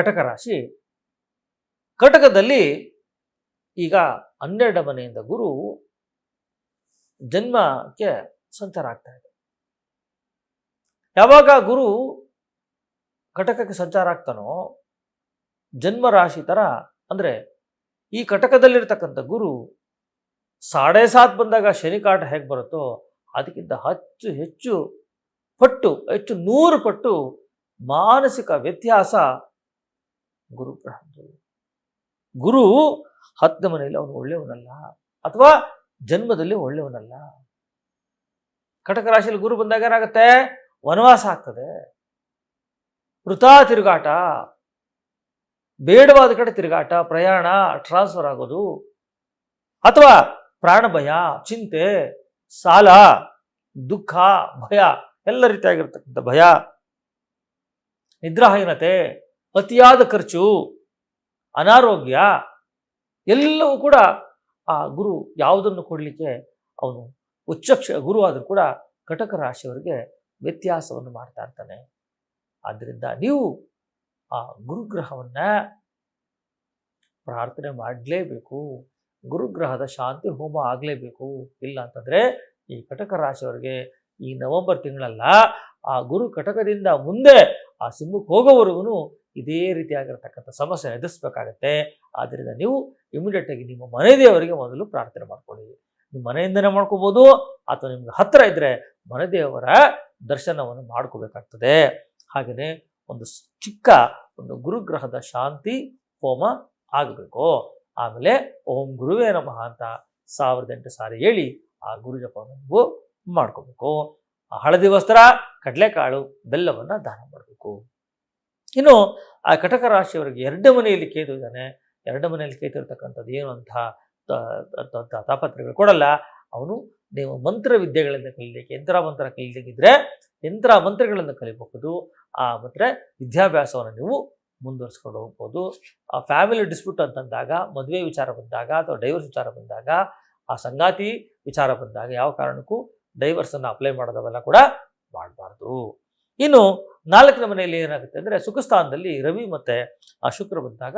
ಕಟಕ ರಾಶಿ. ಕಟಕದಲ್ಲಿ ಈಗ ಹನ್ನೆರಡು ಮನೆಯಿಂದ ಗುರು ಜನ್ಮಕ್ಕೆ ಸಂಚಾರ ಆಗ್ತಾ ಇದೆ. ಯಾವಾಗ ಗುರು ಕಟಕಕ್ಕೆ ಸಂಚಾರ ಆಗ್ತಾನೋ ಜನ್ಮ ರಾಶಿ ತರ ಅಂದ್ರೆ ಈ ಕಟಕದಲ್ಲಿರ್ತಕ್ಕಂಥ ಗುರು ಸಾಡೆ ಸಾತ್ ಬಂದಾಗ ಶನಿ ಕಾಟ ಹೇಗೆ ಬರುತ್ತೋ ಅದಕ್ಕಿಂತ ಹೆಚ್ಚು ಹೆಚ್ಚು ಪಟ್ಟು, ಹೆಚ್ಚು ನೂರು ಪಟ್ಟು ಮಾನಸಿಕ ವ್ಯತ್ಯಾಸ ಗುರು ಗ್ರಹದ್ದು ಗುರು ಹತ್ತನೇ ಮನೆಯಲ್ಲಿ ಅವನು ಒಳ್ಳೆಯವನಲ್ಲ, ಅಥವಾ ಜನ್ಮದಲ್ಲಿ ಒಳ್ಳೆಯವನಲ್ಲ. ಕಟಕ ರಾಶಿಯಲ್ಲಿ ಗುರು ಬಂದಾಗ ಏನಾಗುತ್ತೆ? ವನವಾಸ ಆಗ್ತದೆ. ವೃಥಾ ತಿರುಗಾಟ, ಬೇಡವಾದ ಕಡೆ ತಿರುಗಾಟ, ಪ್ರಯಾಣ ಟ್ರಾನ್ಸ್ಫರ್ ಆಗೋದು, ಅಥವಾ ಪ್ರಾಣ ಭಯ ಚಿಂತೆ, ಸಾಲ, ದುಃಖ, ಭಯ, ಎಲ್ಲ ರೀತಿಯಾಗಿರ್ತಕ್ಕಂಥ ಭಯ, ನಿದ್ರಾಹೀನತೆ ಅತಿಯಾದ ಖರ್ಚು, ಅನಾರೋಗ್ಯ, ಎಲ್ಲವೂ ಕೂಡ ಆ ಗುರು ಯಾವುದನ್ನು ಕೊಡಲಿಕ್ಕೆ ಅವನು ಉಚ್ಚಕ್ಷ ಗುರು ಆದರೂ ಕೂಡ ಕಟಕ ರಾಶಿಯವರಿಗೆ ವ್ಯತ್ಯಾಸವನ್ನು ಮಾಡ್ತಾ ಇರ್ತಾನೆ. ಆದ್ದರಿಂದ ನೀವು ಆ ಗುರುಗ್ರಹವನ್ನು ಪ್ರಾರ್ಥನೆ ಮಾಡಲೇಬೇಕು. ಗುರುಗ್ರಹದ ಶಾಂತಿ ಹೋಮ ಆಗಲೇಬೇಕು. ಇಲ್ಲ ಅಂತಂದರೆ ಈ ಕಟಕ ರಾಶಿಯವರಿಗೆ ಈ ನವೆಂಬರ್ ತಿಂಗಳಲ್ಲ, ಆ ಗುರು ಕಟಕದಿಂದ ಮುಂದೆ ಆ ಸಿಂಹಕ್ಕೆ ಹೋಗೋವರೆಗೂ ಇದೇ ರೀತಿಯಾಗಿರ್ತಕ್ಕಂಥ ಸಮಸ್ಯೆ ಎದುರಿಸ್ಬೇಕಾಗತ್ತೆ. ಆದ್ದರಿಂದ ನೀವು ಇಮಿಡಿಯೇಟ್ ಆಗಿ ನಿಮ್ಮ ಮನೆ ದೇವರಿಗೆ ಮೊದಲು ಪ್ರಾರ್ಥನೆ ಮಾಡ್ಕೊಳ್ಳಿ. ನಿಮ್ಮ ಮನೆಯಿಂದನೇ ಮಾಡ್ಕೋಬೋದು, ಅಥವಾ ನಿಮ್ಗೆ ಹತ್ತಿರ ಇದ್ದರೆ ಮನೆದೇವರ ದರ್ಶನವನ್ನು ಮಾಡ್ಕೋಬೇಕಾಗ್ತದೆ. ಹಾಗೆಯೇ ಒಂದು ಚಿಕ್ಕ ಒಂದು ಗುರುಗ್ರಹದ ಶಾಂತಿ, ಹೋಮ ಆಗಬೇಕು. ಆಮೇಲೆ ಓಂ ಗುರುವೇ ನಮಃ ಅಂತ ಸಾವಿರದ ಎಂಟು ಸಾರಿ ಹೇಳಿ ಆ ಗುರುಜಪವನ್ನು ಮಾಡ್ಕೋಬೇಕು. ಹಳದಿ ವಸ್ತ್ರ, ಕಡಲೆಕಾಳು ಬೆಲ್ಲವನ್ನು ದಾನ ಮಾಡಬೇಕು. ಇನ್ನು ಆ ಕಟಕ ರಾಶಿಯವರಿಗೆ ಎರಡು ಮನೆಯಲ್ಲಿ ಕೇತು ಇದ್ದಾನೆ. ಎರಡು ಮನೆಯಲ್ಲಿ ಕೇತು ಇರ್ತಕ್ಕಂಥದ್ದು ಏನು ಅಂತ ತಾಪತ್ರಗಳು ಕೊಡಲ್ಲ. ಅವನು ನೀವು ಮಂತ್ರ ವಿದ್ಯೆಗಳಿಂದ ಕಲೀಲಿಕ್ಕೆ, ಯಂತ್ರ ಮಂತ್ರ ಕಲೀಲಿಕ್ಕಿದ್ರೆ ಯಂತ್ರ ಮಂತ್ರಗಳನ್ನು ಕಲಿಬಹುದು. ಆ ಮತ್ತೆ ವಿದ್ಯಾಭ್ಯಾಸವನ್ನು ನೀವು ಮುಂದುವರಿಸ್ಕೊಂಡು ಹೋಗ್ಬೋದು. ಆ ಫ್ಯಾಮಿಲಿ ಡಿಸ್ಪ್ಯೂಟ್ ಅಂತಂದಾಗ, ಮದುವೆ ವಿಚಾರ ಬಂದಾಗ ಅಥವಾ ಡೈವರ್ಸ್ ವಿಚಾರ ಬಂದಾಗ, ಆ ಸಂಗಾತಿ ವಿಚಾರ ಬಂದಾಗ ಯಾವ ಕಾರಣಕ್ಕೂ ಡೈವರ್ಸನ್ನು ಅಪ್ಲೈ ಮಾಡೋದವೆಲ್ಲ ಕೂಡ ಮಾಡಬಾರ್ದು. ಇನ್ನು ನಾಲ್ಕನೇ ಮನೆಯಲ್ಲಿ ಏನಾಗುತ್ತೆ ಅಂದರೆ ಸುಖ ಸ್ಥಾನದಲ್ಲಿ ರವಿ ಮತ್ತು ಶುಕ್ರ ಬಂದಾಗ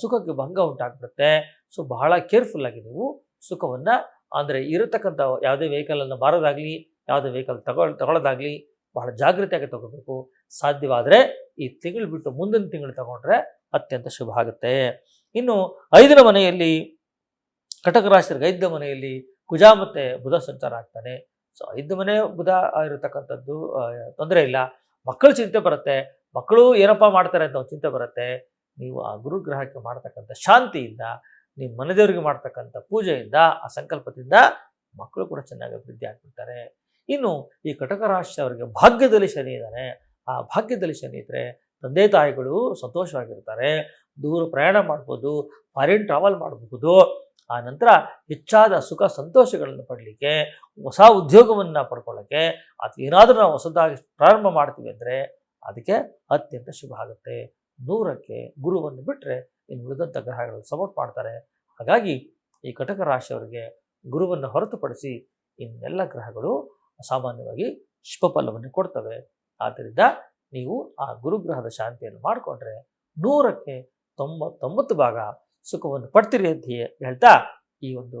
ಸುಖಕ್ಕೆ ಭಂಗ ಉಂಟಾಗ್ಬಿಡುತ್ತೆ. ಸೊ ಬಹಳ ಕೇರ್ಫುಲ್ ಆಗಿ ನೀವು ಸುಖವನ್ನು, ಅಂದರೆ ಇರತಕ್ಕಂಥ ಯಾವುದೇ ವೆಹಿಕಲನ್ನು ಮಾರೋದಾಗಲಿ, ಯಾವುದೇ ವೆಹಿಕಲ್ ತಗೊಳ್ ತಗೊಳ್ಳೋದಾಗಲಿ ಬಹಳ ಜಾಗೃತಿಯಾಗಿ ತಗೋಬೇಕು. ಸಾಧ್ಯವಾದರೆ ಈ ತಿಂಗಳು ಬಿಟ್ಟು ಮುಂದಿನ ತಿಂಗಳು ತಗೊಂಡ್ರೆ ಅತ್ಯಂತ ಶುಭ ಆಗುತ್ತೆ. ಇನ್ನು ಐದನೇ ಮನೆಯಲ್ಲಿ ಕಟಕ ರಾಶಿಯ ಐದನೇ ಮನೆಯಲ್ಲಿ ಕುಜಾ ಮತ್ತೆ ಬುಧ ಸಂಚಾರ ಆಗ್ತಾನೆ. ಸೊ ಐದು ಮನೆ ಬುಧ ಇರತಕ್ಕಂಥದ್ದು ತೊಂದರೆ ಇಲ್ಲ. ಮಕ್ಕಳು ಚಿಂತೆ ಬರುತ್ತೆ. ಮಕ್ಕಳು ಏನಪ್ಪ ಮಾಡ್ತಾರೆ ಅಂತ ಚಿಂತೆ ಬರುತ್ತೆ. ನೀವು ಆ ಗುರುಗ್ರಹಕ್ಕೆ ಮಾಡ್ತಕ್ಕಂಥ ಶಾಂತಿಯಿಂದ, ನಿಮ್ಮ ಮನೆದೇವರಿಗೆ ಮಾಡ್ತಕ್ಕಂಥ ಪೂಜೆಯಿಂದ, ಆ ಸಂಕಲ್ಪದಿಂದ ಮಕ್ಕಳು ಕೂಡ ಚೆನ್ನಾಗಿ ಅಭಿವೃದ್ಧಿ ಆಗ್ಬಿಡ್ತಾರೆ. ಇನ್ನು ಈ ಕಟಕ ರಾಶಿಯವರಿಗೆ ಭಾಗ್ಯದಲ್ಲಿ ಶನಿ ಇದ್ದಾರೆ ಆ ಭಾಗ್ಯದಲ್ಲಿ ಶನಿ ಇದ್ದರೆ ತಂದೆ ತಾಯಿಗಳು ಸಂತೋಷವಾಗಿರ್ತಾರೆ. ದೂರ ಪ್ರಯಾಣ ಮಾಡ್ಬೋದು, ಫಾರಿನ್ ಟ್ರಾವೆಲ್ ಮಾಡಬಹುದು ಆ ನಂತರ ಹೆಚ್ಚಾದ ಸುಖ ಸಂತೋಷಗಳನ್ನು ಪಡಲಿಕ್ಕೆ, ಹೊಸ ಉದ್ಯೋಗವನ್ನು ಪಡ್ಕೊಳ್ಳೋಕ್ಕೆ ಅಥವಾ ಏನಾದರೂ ನಾವು ಹೊಸದಾಗಿ ಪ್ರಾರಂಭ ಮಾಡ್ತೀವಿ ಅಂದರೆ ಅದಕ್ಕೆ ಅತ್ಯಂತ ಶುಭ ಆಗುತ್ತೆ. ನೂರಕ್ಕೆ ಗುರುವನ್ನು ಬಿಟ್ಟರೆ ಇನ್ನು ಉಳಿದಂಥ ಗ್ರಹಗಳು ಸಪೋರ್ಟ್ ಮಾಡ್ತಾರೆ. ಹಾಗಾಗಿ ಈ ಕಟಕ ರಾಶಿಯವರಿಗೆ ಗುರುವನ್ನು ಹೊರತುಪಡಿಸಿ ಇನ್ನೆಲ್ಲ ಗ್ರಹಗಳು ಸಾಮಾನ್ಯವಾಗಿ ಶುಭ ಫಲವನ್ನು ಕೊಡ್ತವೆ. ಆದ್ದರಿಂದ ನೀವು ಆ ಗುರುಗ್ರಹದ ಶಾಂತಿಯನ್ನು ಮಾಡಿಕೊಂಡ್ರೆ ನೂರಕ್ಕೆ ತೊಂಬತ್ತೊಂಬತ್ತು ಭಾಗ ಸುಖವನ್ನು ಪಡ್ತೀರಿ ಅಂತ ಹೇಳ್ತಾ ಈ ಒಂದು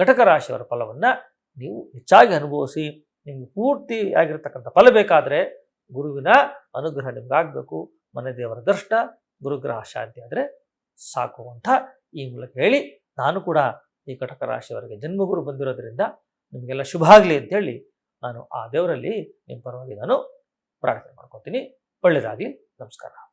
ಘಟಕ ರಾಶಿಯವರ ಫಲವನ್ನು ನೀವು ಹೆಚ್ಚಾಗಿ ಅನುಭವಿಸಿ, ನಿಮ್ಗೆ ಪೂರ್ತಿಯಾಗಿರ್ತಕ್ಕಂಥ ಫಲ ಬೇಕಾದರೆ ಗುರುವಿನ ಅನುಗ್ರಹ ನಿಮ್ಗಾಗಬೇಕು ಮನೆ ದೇವರ ದರ್ಶನ ಗುರುಗ್ರಹ ಶಾಂತಿ ಆದರೆ ಸಾಕು ಅಂತ ಈ ಮೂಲಕ ಹೇಳಿ ನಾನು ಕೂಡ ಈ ಕಟಕ ರಾಶಿಯವರಿಗೆ ಜನ್ಮಗುರು ಬಂದಿರೋದ್ರಿಂದ ನಿಮಗೆಲ್ಲ ಶುಭ ಆಗಲಿ ಅಂತೇಳಿ ನಾನು ಆ ದೇವರಲ್ಲಿ ನಿಮ್ಮ ಪರವಾಗಿ ನಾನು ಪ್ರಾರ್ಥನೆ ಮಾಡ್ಕೊತೀನಿ. ಒಳ್ಳೆಯದಾಗಲಿ ನಮಸ್ಕಾರ.